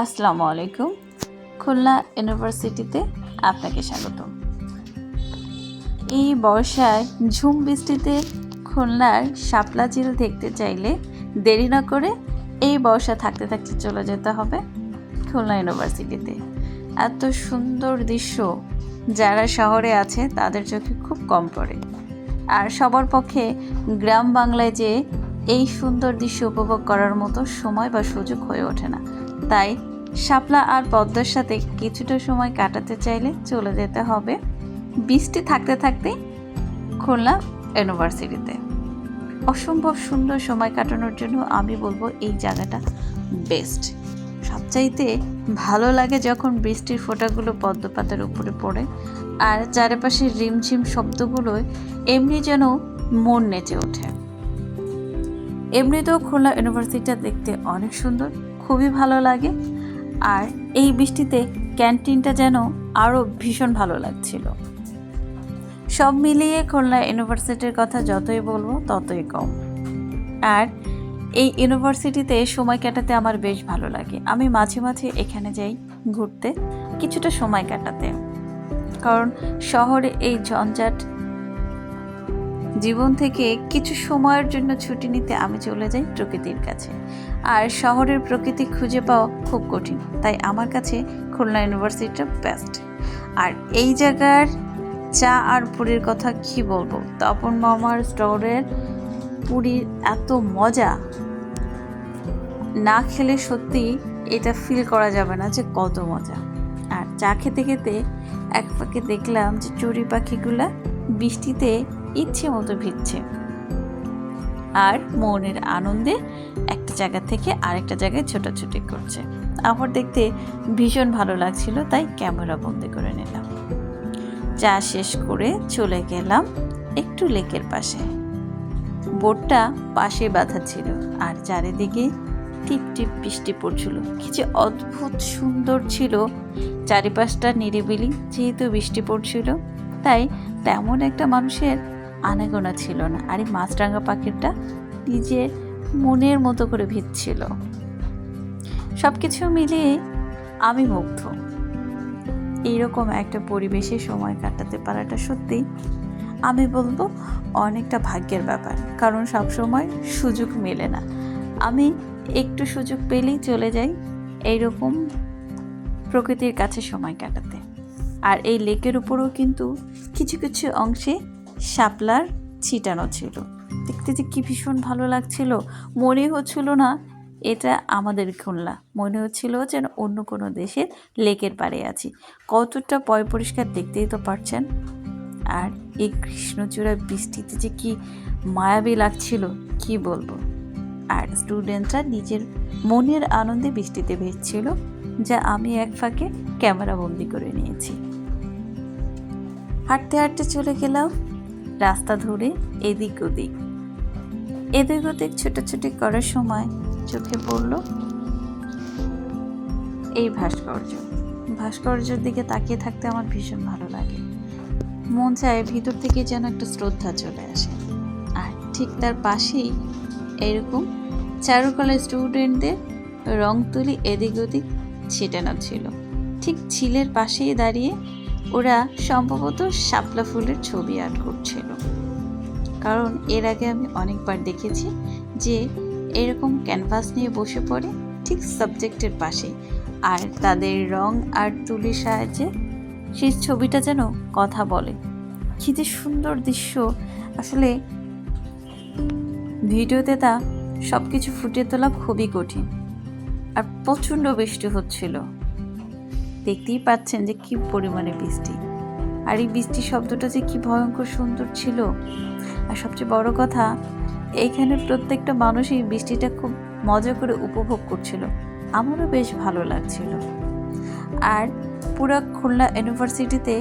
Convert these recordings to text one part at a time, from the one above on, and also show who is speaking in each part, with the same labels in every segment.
Speaker 1: আসসালামু আলাইকুম। খুলনা ইউনিভার্সিটিতে আপনাকে স্বাগত। এই বর্ষায় ঝুম বৃষ্টিতে খুলনার শাপলা ঝিল দেখতে চাইলে দেরি না করে এই বর্ষা থাকতে থাকতে চলে যেতে হবে খুলনা ইউনিভার্সিটিতে। এত সুন্দর দৃশ্য যারা শহরে আছে তাদের চোখে খুব কম পড়ে। আর সবার পক্ষে গ্রাম বাংলায় যে এই সুন্দর দৃশ্য উপভোগ করার মতো সময় বা সুযোগ হয়ে ওঠে না। তাই শাপলা আর পদ্মার সাথে কিছুটা সময় কাটাতে চাইলে চলে যেতে হবে বৃষ্টি থাকতে থাকতে খুলনা ইউনিভার্সিটিতে। অসম্ভব সুন্দর সময় কাটানোর জন্য আমি বলব এই জায়গাটা বেস্ট সবচাইতে ভালো লাগে যখন বৃষ্টির ফোঁটাগুলো পদ্ম পাতার উপরে পড়ে আর চারিপাশে রিমঝিম শব্দগুলোয় এমনি যেন মন নেচে ওঠে। এমনিতেও খুলনা ইউনিভার্সিটিটা দেখতে অনেক সুন্দর, খুবই ভালো লাগে। আর এই বৃষ্টিতে ক্যান্টিনটা যেন আরও ভীষণ ভালো লাগছিল। সব মিলিয়ে খুলনা ইউনিভার্সিটির কথা যতই বলব, ততই কম। আর এই ইউনিভার্সিটিতে সময় কাটাতে আমার বেশ ভালো লাগে। আমি মাঝে মাঝে এখানে যাই ঘুরতে, কিছুটা সময় কাটাতে। কারণ শহরে এই ঝঞ্ঝাট জীবন থেকে কিছু সময়ের জন্য ছুটি নিতে আমি চলে যাই প্রকৃতির কাছে। আর শহরের প্রকৃতি খুঁজে পাওয়া খুব কঠিন, তাই আমার কাছে খুলনা ইউনিভার্সিটিটা বেস্ট আর এই জায়গার চা আর পুরীর কথা কি বলব? তপন মামার স্টোরের পুরীর এত মজা। না খেলে সত্যি এটা ফিল করা যাবে না যে কত মজা। আর চা খেতে খেতে এক পাখি দেখলাম যে চড়ি পাখিগুলা বৃষ্টিতে ইচ্ছে মতো ভিজছে আর মনের আনন্দে একটা জায়গা থেকে আরেকটা জায়গায় ছোটাছুটি করছে। আমার দেখতে ভীষণ ভালো লাগছিল, তাই ক্যামেরা বন্দি করে নিলাম। চা শেষ করে চলে গেলাম একটু লেকের পাশে। বোটটা পাশে বাঁধা ছিল, আর চারিদিকে টিপ টিপ বৃষ্টি পড়ছিল। কি যে অদ্ভুত সুন্দর ছিল। চারিপাশটা নিরিবিলি, যেহেতু বৃষ্টি পড়ছিল, তাই তেমন একটা মানুষের আনাগোনা ছিল না। আর এই মাছরাঙা পাখিটা নিজে মনের মতো করে ভিজছিল। সব কিছু মিলিয়ে আমি মুগ্ধ। এইরকম একটা পরিবেশে সময় কাটাতে পারাটা সত্যি, আমি বলব, অনেকটা ভাগ্যের ব্যাপার। কারণ সব সময় সুযোগ মেলে না। আমি একটু সুযোগ পেলেই চলে যাই এইরকম প্রকৃতির কাছে সময় কাটাতে। আর এই লেকের উপরেও কিন্তু কিছু কিছু অংশে শাপলার ছিটানো ছিল। দেখতে যে কি ভীষণ ভালো লাগছিল। মনে হচ্ছিল না এটা আমাদের খুলনা। মনে হচ্ছিল যেন অন্য কোনো দেশের লেকের পাড়ে আছি। কতটা পয় পরিষ্কার দেখতেই তো পারছেন। আর এই কৃষ্ণচূড়া বৃষ্টিতে যে কি মায়াবী লাগছিল, কি বলব? আর স্টুডেন্টরা নিজের মনের আনন্দে বৃষ্টিতে ভিজছিল, যা আমি এক ফাঁকে ক্যামেরা বন্দি করে নিয়েছি। হাঁটতে হাঁটতে চলে গেলাম রাস্তা ধরে এদিক ওদিক। এদিক ওদিক ছোটাছুটি করার সময় চোখে পড়ল এই ভাস্কর্য। ভাস্কর্যের দিকে তাকিয়ে থাকতে আমার ভীষণ ভালো লাগে। মন চায় ভিতর থেকে যেন একটা শ্রদ্ধা চলে আসে। আর ঠিক তার পাশেই এরকম চারুকলা স্টুডেন্টদের রং তুলি এদিক ওদিক ছিটানো ছিল। ঠিক ঝিলের পাশেই দাঁড়িয়ে ওরা সম্ভবত শাপলা ফুলের ছবি আর্ট করছিল। কারণ এর আগে আমি অনেকবার দেখেছি যে এরকম ক্যানভাস নিয়ে বসে পড়ে ঠিক সাবজেক্টের পাশে আর তাদের রং আর তুলির সাহায্যে সেই ছবিটা যেন কথা বলে। কি যে সুন্দর দৃশ্য। আসলে ভিডিওতে তা সব কিছু ফুটিয়ে তোলা খুবই কঠিন আর প্রচণ্ড বৃষ্টি হচ্ছিল। দেখতেই পাচ্ছেন যে কি পরিমাণে বৃষ্টি। আর এই বৃষ্টি শব্দটা যে কি ভয়ঙ্কর সুন্দর ছিল। আর সবচেয়ে বড় কথা এইখানে প্রত্যেকটা মানুষই বৃষ্টিটা খুব মজা করে উপভোগ করছিল। আমারও বেশ ভালো লাগছিল। আর পুরো খুলনা ইউনিভার্সিটিতে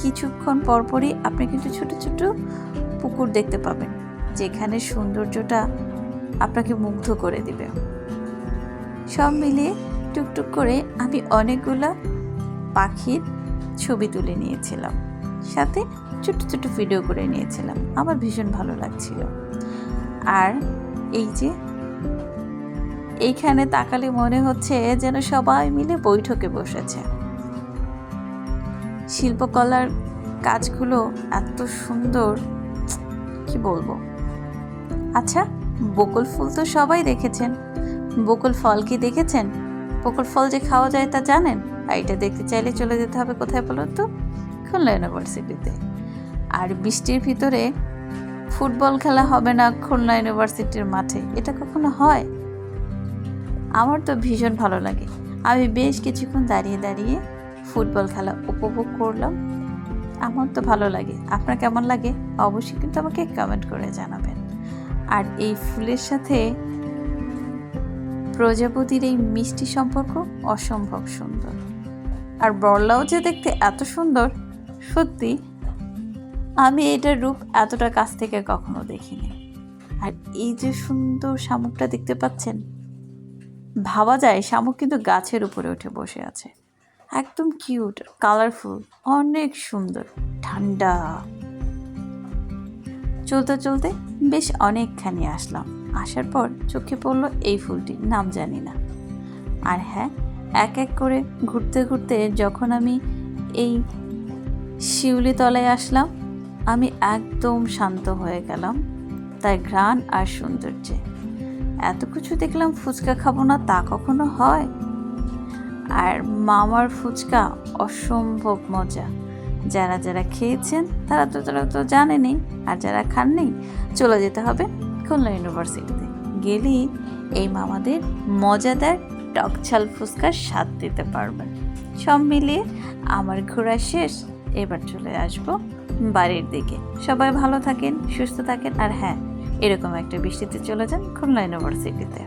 Speaker 1: কিছুক্ষণ পরপরই আপনি কিন্তু ছোট ছোট পুকুর দেখতে পাবেন, যেখানে সৌন্দর্যটা আপনাকে মুগ্ধ করে দিবে। সব মিলিয়ে টুকটুক করে আমি অনেকগুলো পাখির ছবি তুলে নিয়েছিলাম। সাথে ছোট ছোট ভিডিও করে নিয়েছিলাম। আমার ভীষণ ভালো লাগছিল। আর এই যে এইখানে তাকালে মনে হচ্ছে যেন সবাই মিলে বৈঠকে বসেছে। শিল্পকলার কাজগুলো এত সুন্দর, কি বলব? আচ্ছা বকুল ফুল তো সবাই দেখেছেন। বকুল ফল কি দেখেছেন? বকুল ফল যে খাওয়া যায় তা জানেন? আর এটা দেখতে চাইলে চলে যেতে হবে, কোথায় বলুন তো? খুলনা ইউনিভার্সিটিতে আর বৃষ্টির ভিতরে ফুটবল খেলা হবে না খুলনা ইউনিভার্সিটির মাঠে, এটা কখনো হয়? আমার তো ভীষণ ভালো লাগে। আমি বেশ কিছুক্ষণ দাঁড়িয়ে দাঁড়িয়ে ফুটবল খেলা উপভোগ করলাম। আমার তো ভালো লাগে। আপনার কেমন লাগে? অবশ্যই কিন্তু আমাকে কমেন্ট করে জানাবেন। আর এই ফুলের সাথে প্রজাপতির এই মিষ্টি সম্পর্ক অসম্ভব সুন্দর। আর বড়লাও যে দেখতে এত সুন্দর, সত্যি আমি এটার রূপ এতটা কাছ থেকে কখনো দেখিনি। আর এই যে সুন্দর শামুকটা দেখতে পাচ্ছেন, ভাবা যায় শামুক কিন্তু গাছের উপরে উঠে বসে আছে। একদম কিউট, কালারফুল, অনেক সুন্দর, ঠান্ডা। চলতে চলতে বেশ অনেকখানি আসলাম। আসার পর চোখে পড়ল এই ফুলটির, নাম জানি না। আর হ্যাঁ এক এক করে ঘুরতে ঘুরতে যখন আমি এই শিউলি তলায় আসলাম, আমি একদম শান্ত হয়ে গেলাম তার ঘ্রাণ আর সৌন্দর্যে। এত কিছু দেখলাম ফুচকা খাব না তা কখনো হয়? আর মামার ফুচকা অসম্ভব মজা। যারা যারা খেয়েছেন, তারা তো তারা তো জানেনি আর যারা খাননি, চলে যেতে হবে খুলনা ইউনিভার্সিটিতে। গেলেই এই মামাদের মজাদার টকছাল ফুচকার স্বাদ দিতে পারবেন। সব মিলিয়ে আমার ঘোরা শেষ, এবার চলে আসব বাড়ির দিকে। সবাই ভালো থাকেন, সুস্থ থাকেন, আর হ্যাঁ এরকম একটা বৃষ্টিতে চলে যান খুলনা ইউনিভার্সিটিতে